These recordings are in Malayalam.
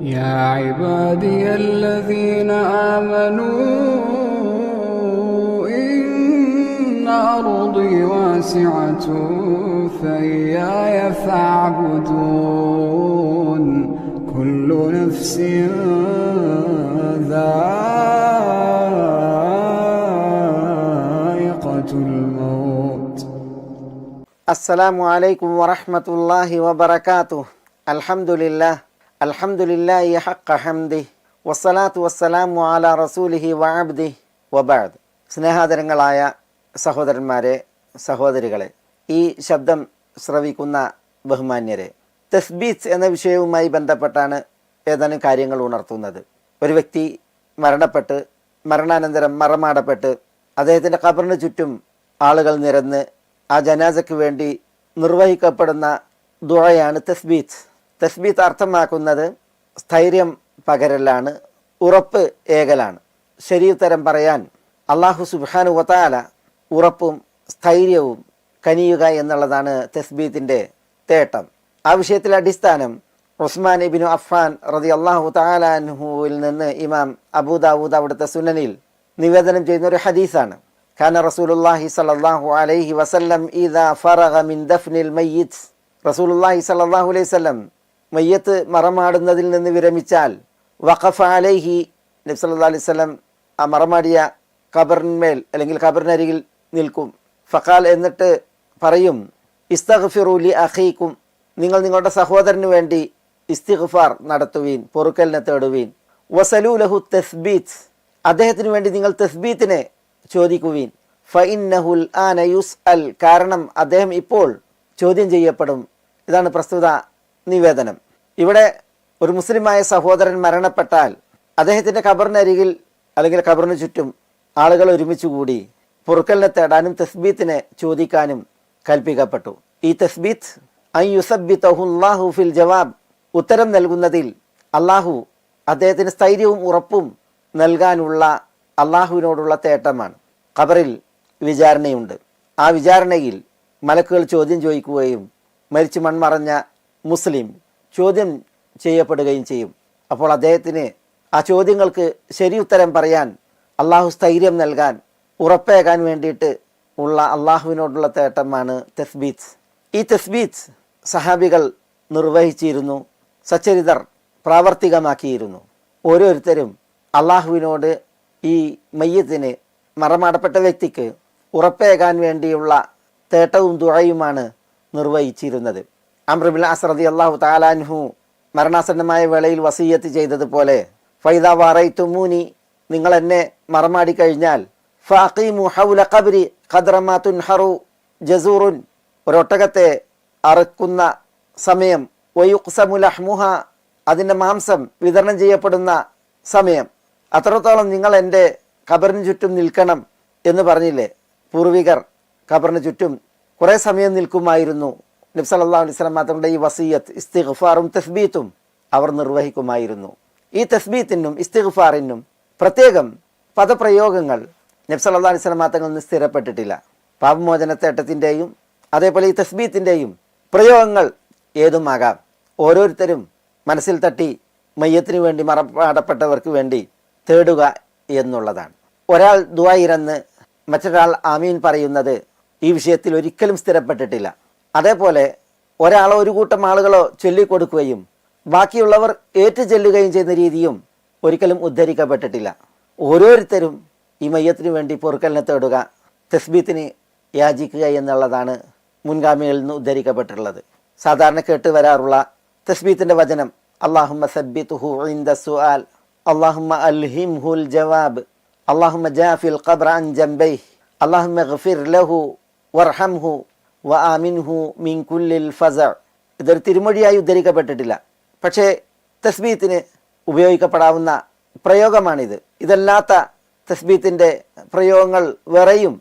يا عبادي الذين آمنوا إن أرضي واسعة فإياي فاعبدون. كل نفس ذائقة الموت. السلام عليكم ورحمة الله وبركاته. الحمد لله. അൽഹംദുലില്ലാഹി ഹഖ ഹംദി വസ്സലാത്തു വസ്സലാമു അലാ റസൂലിഹി വഅബ്ദി വബാദ് സ്നേഹാദരങ്ങളായ സഹോദരന്മാരെ സഹോദരികളെ ഈ ശബ്ദം ശ്രവിക്കുന്ന ബഹുമാന്യരെ തസ്ബീത്ത് എന്ന വിഷയവുമായി ബന്ധപ്പെട്ടാണ് ഏതാനും കാര്യങ്ങൾ ഉണർത്തുന്നത്. ഒരു വ്യക്തി മരണപ്പെട്ട് മരണാനന്തരം മറമാടപ്പെട്ട് അദ്ദേഹത്തിന്റെ ഖബറിന് ചുറ്റും ആളുകൾ നിരന്ന് ആ ജനാസയ്ക്ക് വേണ്ടി നിർവഹിക്കപ്പെടുന്ന ദുഴയാണ് തസ്ബീത്ത്. തസ്ബീത്ത് അർത്ഥമാക്കുന്നത് സ്ഥൈര്യം പകരലാണ് ഉറപ്പ് ഏകലാണ്. ശരീരത്തരം പറയാൻ അള്ളാഹു സുബാനു വത്താല ഉറപ്പും സ്ഥൈര്യവും കനിയുക എന്നുള്ളതാണ് തസ്ബീത്തിന്റെ തേട്ടം. ആ വിഷയത്തിലെ അടിസ്ഥാനം ഉസ്മാൻ ഇബിനു അഫ്ഫാൻ റതി അള്ളാഹു താലാൻഹുവിൽ നിന്ന് ഇമാം അബൂദാവൂദ് അവിടുത്തെ സുനനിൽ നിവേദനം ചെയ്യുന്ന ഒരു ഹദീസാണ്. ഖാന റസൂലുല്ലാഹി സലല്ലാഹു അലൈഹി വസല്ലം ഇദാ ഫറഗ മിൻ ദഫ്നിൽ മയ്യിത് റസൂലുല്ലാഹി സലല്ലാഹു അലൈഹി വസല്ലം മയ്യത്ത് മറമാടുന്നതിൽ നിന്ന് വിരമിച്ചാൽ വഖഫ് അലൈഹി നബ്സല്ലാ അലൈഹി സ്വലം ആ മറമാടിയ ഖബറിന്മേൽ അല്ലെങ്കിൽ ഖബറിനരികിൽ നിൽക്കും. ഫഖാൽ എന്നിട്ട് പറയും ഇസ്തഗ്ഫിറുലി അഹീക്കും നിങ്ങൾ നിങ്ങളുടെ സഹോദരന് വേണ്ടി ഇസ്തിഗ്ഫാർ നടത്തുവീൻ പൊറുക്കലിനെ തേടുവീൻ. വസലൂലഹു തെസ്ബീത്ത് അദ്ദേഹത്തിന് വേണ്ടി നിങ്ങൾ തെസ്ബീത്തിനെ ചോദിക്കുവീൻ. ഫൈന്നഹുൽ ആന നയൂസ് അൽ കാരണം അദ്ദേഹം ഇപ്പോൾ ചോദ്യം ചെയ്യപ്പെടും. ഇതാണ് പ്രസ്തുത നിവേദനം. ഇവിടെ ഒരു മുസ്ലിമായ സഹോദരൻ മരണപ്പെട്ടാൽ അദ്ദേഹത്തിന്റെ ഖബറിനരികിൽ അല്ലെങ്കിൽ ഖബറിന് ചുറ്റും ആളുകൾ ഒരുമിച്ച് കൂടി പൊറുക്കലിനെ തേടാനും തസ്ബീത്തിനെ ചോദിക്കാനും കൽപ്പിക്കപ്പെട്ടു. ഈ തസ്ബീത്ത് ഐ യുസബിത്തഹുല്ലാഹു ഫിൽ ജവാബ് ഉത്തരം നൽകുന്നതിൽ അള്ളാഹു അദ്ദേഹത്തിന് സ്ഥൈര്യവും ഉറപ്പും നൽകാനുള്ള അള്ളാഹുവിനോടുള്ള തേട്ടമാണ്. ഖബറിൽ വിചാരണയുണ്ട്. ആ വിചാരണയിൽ മലക്കുകൾ ചോദ്യം ചോദിക്കുകയും മരിച്ചു മൺമറഞ്ഞ മുസ്ലിം ചോദ്യം ചെയ്യപ്പെടുകയും ചെയ്യും. അപ്പോൾ അദ്ദേഹത്തിന് ആ ചോദ്യങ്ങൾക്ക് ശരി ഉത്തരം പറയാൻ അള്ളാഹു സ്ഥൈര്യം നൽകാൻ ഉറപ്പേകാൻ വേണ്ടിയിട്ട് ഉള്ള അള്ളാഹുവിനോടുള്ള തേട്ടമാണ് തെസ്ബീത്ത്. ഈ തെസ്ബീത്ത് സഹാബികൾ നിർവഹിച്ചിരുന്നു സച്ചരിതർ പ്രാവർത്തികമാക്കിയിരുന്നു. ഓരോരുത്തരും അള്ളാഹുവിനോട് ഈ മയ്യത്തിന് മറമാടപ്പെട്ട വ്യക്തിക്ക് ഉറപ്പേകാൻ വേണ്ടിയുള്ള തേട്ടവും തുഴയുമാണ് നിർവഹിച്ചിരുന്നത്. അമ്രബിൽ അസ്രദി അള്ളാഹു താലാൻഹു മരണാസന്നമായ വേളയിൽ വസീയത്ത് ചെയ്തതുപോലെ ഫൈദ വാറൈത്തുമൂനി നിങ്ങൾ എന്നെ മറമാടി കഴിഞ്ഞാൽ ഫാഖീമു ഹൗല കബരി ഖദ്റമാ ഹറു ജസൂറുൻ ഒരൊട്ടകത്തെ അറുക്കുന്ന സമയം വയുക്സമുൽ അഹ്മുഹ അതിന്റെ മാംസം വിതരണം ചെയ്യപ്പെടുന്ന സമയം. അത്രത്തോളം നിങ്ങൾ എന്റെ ഖബറിന് ചുറ്റും നിൽക്കണം എന്ന് പറഞ്ഞില്ലേ? പൂർവികർ ഖബറിന് ചുറ്റും കുറേ സമയം നിൽക്കുമായിരുന്നു. നബ്സ് അല്ലാ അലൈഹി സ്വലം തങ്ങളുടെ ഈ വസീയത്ത് ഇസ്തിഗ്ഫാറും തസ്ബീത്തും അവർ നിർവഹിക്കുമായിരുന്നു. ഈ തസ്ബീത്തിനും ഇസ്തിഗ്ഫാറിനും പ്രത്യേകം പദപ്രയോഗങ്ങൾ നബ്സ് അല്ലാ അലൈഹി സ്വലം തങ്ങളിൽ നിന്ന് സ്ഥിരപ്പെട്ടിട്ടില്ല. പാപമോചനത്തേട്ടത്തിന്റെയും അതേപോലെ ഈ തസ്ബീത്തിന്റെയും പ്രയോഗങ്ങൾ ഏതുമാകാം? ഓരോരുത്തരും മനസ്സിൽ തട്ടി മയ്യത്തിന് വേണ്ടി മറപ്പാടപ്പെട്ടവർക്ക് വേണ്ടി തേടുക എന്നുള്ളതാണ്. ഒരാൾ ദുവായിരന്ന് മറ്റൊരാൾ ആമീൻ പറയുന്നത് ഈ വിഷയത്തിൽ ഒരിക്കലും സ്ഥിരപ്പെട്ടിട്ടില്ല. അതേപോലെ ഒരാളോ ഒരു കൂട്ടം ആളുകളോ ചൊല്ലിക്കൊടുക്കുകയും ബാക്കിയുള്ളവർ ഏറ്റു ചെല്ലുകയും ചെയ്യുന്ന രീതിയും ഒരിക്കലും ഉദ്ധരിക്കപ്പെട്ടിട്ടില്ല. ഓരോരുത്തരും ഈ മയ്യത്തിനു വേണ്ടി പൊറുക്കലിനെ തേടുക തസ്ബീത്തിന് യാചിക്കുക എന്നുള്ളതാണ് മുൻഗാമികളിൽ നിന്ന് ഉദ്ധരിക്കപ്പെട്ടിട്ടുള്ളത്. സാധാരണ കേട്ട് വരാറുള്ള തസ്ബീത്തിന്റെ വചനം അള്ളാഹുമ്മ സബ്ബിത്തുഹു ദ സുആൽ അള്ളാഹുമ്മ അൽഹിംഹുൽ ജവാബ് അള്ളാഹുമ്മ ജാഫിൽ ഖബ്ര അൻ ജംബൈഹ് അള്ളാഹുമ്മ ഗഫിർ ലഹു വർഹംഹു വ മിൻ കുല്ലിൽ ഫസ ഇതൊരു തിരുമൊഴിയായി ഉദ്ധരിക്കപ്പെട്ടിട്ടില്ല. പക്ഷേ തസ്ബീത്തിന് ഉപയോഗിക്കപ്പെടാവുന്ന പ്രയോഗമാണിത്. ഇതല്ലാത്ത തസ്ബീത്തിന്റെ പ്രയോഗങ്ങൾ വേറെയും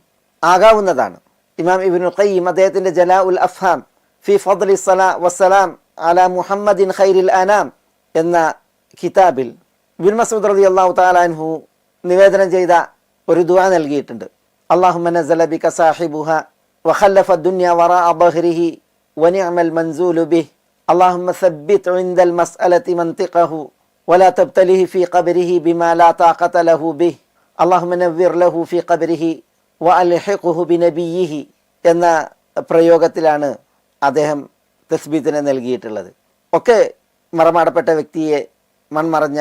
ആകാവുന്നതാണ്. ഇമാം ഇബിൻ ഖയ്യിം അദ്ദേഹത്തിന്റെ ജലാ ഉൽ അഫാം ഫി ഫദ്ലി സലാ വസ്സലാം അല മുഹമ്മദിൻ ഖൈരിൽ അനാം എന്ന കിതാബിൽ ബിൻ മസൂദ് റതി അള്ളാഹു താലാൻഹു നിവേദനം ചെയ്ത ഒരു ദുആ നൽകിയിട്ടുണ്ട്. അള്ളാഹു സാഹിബുഹ വഖല്ലഫ ദുനിയ വറാഅ ظهره ونعم المنزول به اللهم ثبت عند المسألة منطقه ولا تبتليه في قبره بما لا طاقة له به اللهم نذر له في قبره وألحقه بنبيه എന്ന പ്രയോഗത്തിലാണ് അദ്ദേഹം തസ്ബീത്തിനെ നൽകിയിട്ടുള്ളത് ഒക്കെ മറമാടപ്പെട്ട വ്യക്തിയെ മൺമറഞ്ഞ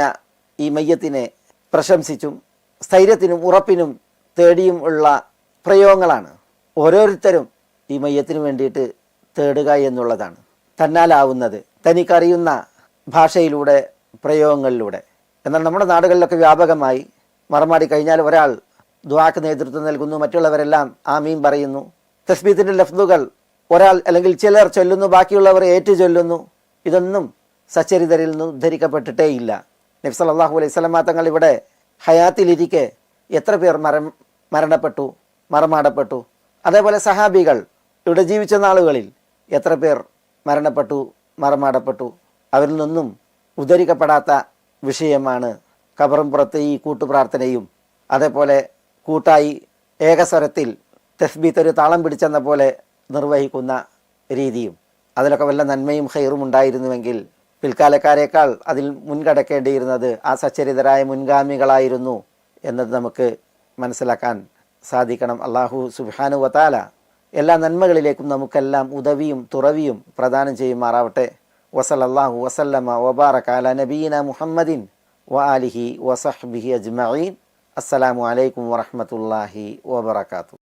ഈ മയ്യത്തിനെ പ്രശംസിച്ചും സ്ഥൈര്യത്തിനും ഉറപ്പിനും തേടിയും ഉള്ള പ്രയോഗങ്ങളാണ് ഓരോരുത്തരും ഈ മയ്യത്തിന് വേണ്ടിയിട്ട് തേടുക എന്നുള്ളതാണ്. തന്നാലാവുന്നത് തനിക്കറിയുന്ന ഭാഷയിലൂടെ പ്രയോഗങ്ങളിലൂടെ. എന്നാൽ നമ്മുടെ നാടുകളിലൊക്കെ വ്യാപകമായി മറമാടി കഴിഞ്ഞാൽ ഒരാൾ ദ്വാക്ക് നേതൃത്വം നൽകുന്നു മറ്റുള്ളവരെല്ലാം ആമീൻ പറയുന്നു. തസ്ബീത്തിന്റെ ലഫ്ദുകൾ ഒരാൾ അല്ലെങ്കിൽ ചിലർ ചൊല്ലുന്നു ബാക്കിയുള്ളവർ ഏറ്റു ചൊല്ലുന്നു. ഇതൊന്നും സച്ചരിതരിൽ നിന്ന് ഉദ്ധരിക്കപ്പെട്ടിട്ടേ ഇല്ല. നബ്സ് അള്ളാഹു അലൈഹി സ്വലമാ തങ്ങൾ ഇവിടെ ഹയാത്തിലിരിക്കെ എത്ര പേർ മരം മരണപ്പെട്ടു മറമാടപ്പെട്ടു? അതേപോലെ സഹാബികൾ ഇവിടെ ജീവിച്ച നാളുകളിൽ എത്ര പേർ മരണപ്പെട്ടു മറമാടപ്പെട്ടു അവരിൽ നിന്നും ഉദ്ധരിക്കപ്പെടാത്ത വിഷയമാണ് കബറും പുറത്ത് ഈ കൂട്ടുപ്രാർത്ഥനയും. അതേപോലെ കൂട്ടായി ഏകസ്വരത്തിൽ തസ്ബീത്ത് ഒരു താളം പിടിച്ചെന്ന പോലെ നിർവഹിക്കുന്ന രീതിയും. അതിലൊക്കെ വല്ല നന്മയും ഹൈറും ഉണ്ടായിരുന്നുവെങ്കിൽ പിൽക്കാലക്കാരേക്കാൾ അതിൽ മുൻകടക്കേണ്ടിയിരുന്നത് ആ സച്ചരിതരായ മുൻഗാമികളായിരുന്നു എന്നത് നമുക്ക് മനസ്സിലാക്കാൻ സാധിക്കണം. അള്ളാഹു സുബാനു വത്താല എല്ലാ നന്മകളിലേക്കും നമുക്കെല്ലാം ഉദവിയും തുറവിയും പ്രദാനം ചെയ്യുമാറാവട്ടെ. വസലല്ലാഹു വസല്ലമ വബാറക നബീന മുഹമ്മദിൻ വ ആലിഹി വസഹ്ബിഹി അജ്മീൻ അസ്സലാമു അലൈക്കും വറഹ്മത്തുള്ളാഹി വബറകാതുഹു.